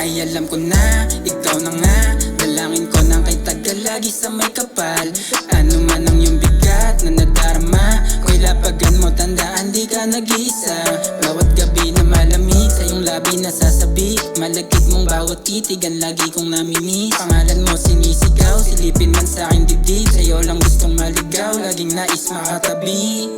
ay alam ko na Ikaw na nga. Dalangin ko nang kay tagal lagi sa may kapal. Ano man ang iyong bigat na nadarama Ko'y lapagan mo tandaan di ka nag-iisa. Bawat gabi na malamig sa iyong labi nasasabi Malagkit mong bawat titigan lagi kong namimiss. Pangalan mo sinisigaw Silipin man sa aking dibdib. Sa'yo lang gustong maligaw Laging nais makatabi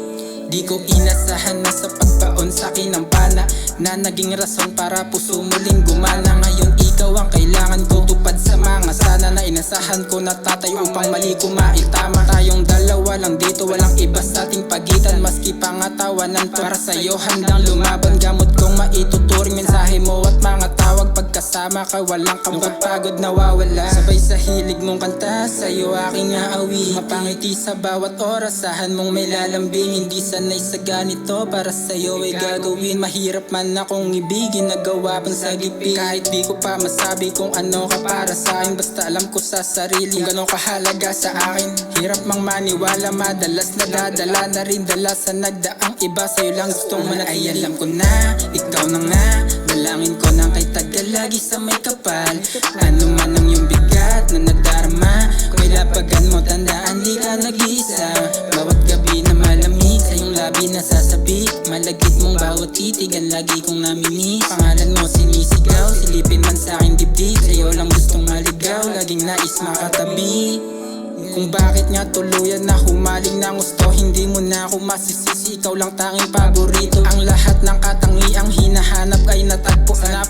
Di ko inasahan na sa pagbaon sa akin ng pana Na naging rason para puso muling gumana. Ngayon ikaw ang kailangan ko. Tupad sa mga sana Na inasahan ko na tatay upang mali ko maitama Tayong dalawa lang dito walang iba sa ating pagitan. Maski pangatawanan para sa'yo handang lumaban. Gamot kong Pagkasama ka walang kapagpagod nawawala. Sabay sa hilig mong kanta sa'yo aking aawi. Mapangiti sa bawat orasahan mong may lalambing. Hindi sanay sa ganito para sa'yo ay gagawin. Mahirap man akong ibigin nagawa pang sagipin Kahit di ko pa masabi kung ano ka para sa akin Basta alam ko sa sarili. Kung gano'ng kahalaga sa akin Hirap mang maniwala. Madalas nadadala na rin dala sa nagdaang iba. Sa'yo lang gustong manatili. Ay alam ko na, ikaw na nga tagal lagi sa may kapal. Ano man ang iyong bigat na nadarama Ko'y lapagan mo tandaan di ka nag-iisa. Bawat gabi na malamig sa iyong labi nasasabi. Malagkit mong bawat titigan lagi kong namimiss. Pangalan mo sinisigaw Silipin man sa aking dibdib. Sa'yo lang gustong maligaw Laging nais makatabi. Kung bakit nga tuluyan na humaling ng gusto Hindi mo na ako masisisi. Ikaw lang tanging paborito. Ang lahat ng katangiang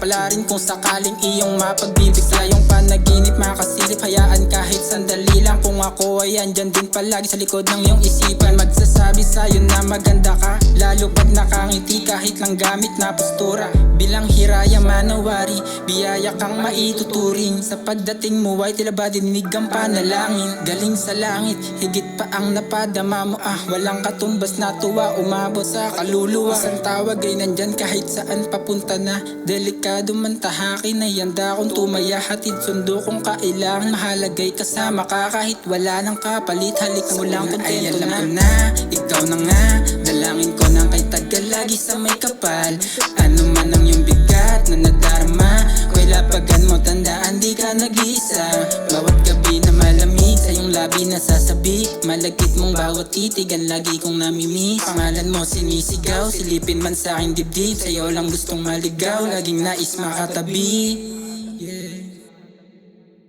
pala rin kung sakaling iyong mapagbibigla Yung panaginip makasilip Hayaan kahit sandali lang. Kung ako ay andyan din palagi sa likod ng iyong isipan. Magsasabi sa'yo na maganda ka. Lalo pag nakangiti kahit lang gamit na postura. Bilang hiraya manawari Biyaya kang maituturing. Sa pagdating mo ay tila ba dininig ang panalangin? Galing sa langit, higit pa ang napadama mo. Ah Walang katumbas na tuwa, umabot sa kaluluwa. Isang tawag ay nandyan kahit saan papunta na. Delikado man tahakin ay handa kong tumaya. Hatid sundo kung kailangan mahalagay kasama ka Kahit wala nang kapalit, halik mo lang kontento na. ko na, ikaw na nga. Dalangin ko nang kay tagal. Lagi sa may kapal. Ano man ang iyong bigat na nadarama Ko'y lapagan mo tandaan di ka nag-iisa. Bawat gabi na malamig sa iyong labi nasasabi Malagkit mong bawat titigan lagi kong namimiss. Pangalan mo sinisigaw. Silipin man sa aking dibdib Sa'yo lang gustong maligaw. Laging nais makatabi